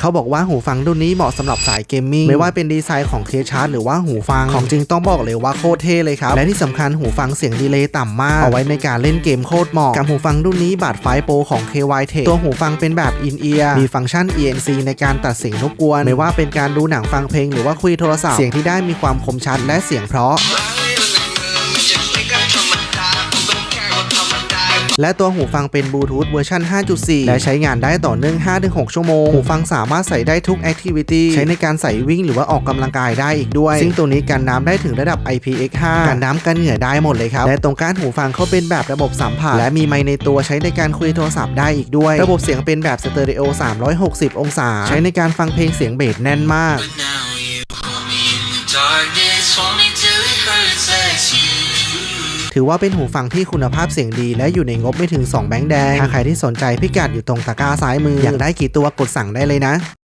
เขาบอกว่าหูฟังรุ่นนี้เหมาะสำหรับสายเกมมิ่งไม่ว่าเป็นดีไซน์ของเคสชาร์จหรือว่าหูฟังของจริงต้องบอกเลยว่าโคตรเท่เลยครับ และที่สำคัญหูฟังเสียงดีเลย์ต่ำมาก เอาไว้ในการเล่นเกมโคตรเหมาะกับหูฟังรุ่นนี้บัตรไฟโปรของ KY Tech ตัวหูฟังเป็นแบบอินเอียร์มีฟังก์ชัน ENC ในการตัดเสียงรบกวน ไม่ว่าเป็นการดูหนังฟังเพลงหรือว่าคุยโทรศัพท์เสียงที่ได้มีความคมชัดและเสียงเพราะ และตัวหูฟังเป็นบลูทูธเวอร์ชัน5.4 และใช้งานได้ต่อเนื่อง 5-6 ชั่วโมง หูฟังสามารถใส่ได้ทุกแอคทิวิตี้ใช้ในการใส่วิ่งหรือว่าออกกำลังกายได้อีกด้วย ซึ่งตัวนี้กันน้ำได้ถึงระดับ IPX5 กันน้ำกันเหงื่อได้หมดเลยครับ และตรงก้านหูฟังเขาเป็นแบบระบบสัมผัสและมีไมค์ในตัวใช้ในการคุยโทรศัพท์ได้อีกด้วย ระบบเสียงเป็นแบบสเตอริโอ 360 องศา ใช้ในการฟังเพลงเสียงเบสแน่นมาก darkness, hold me till it hurts. ถือว่าเป็นหูฟังที่คุณภาพเสียงดี และอยู่ในงบไม่ถึง 2 แบงค์แดง ถ้าใครที่สนใจพิกัดอยู่ตรงตะกร้าซ้ายมือ อยากได้กี่ตัวกดสั่งได้เลยนะ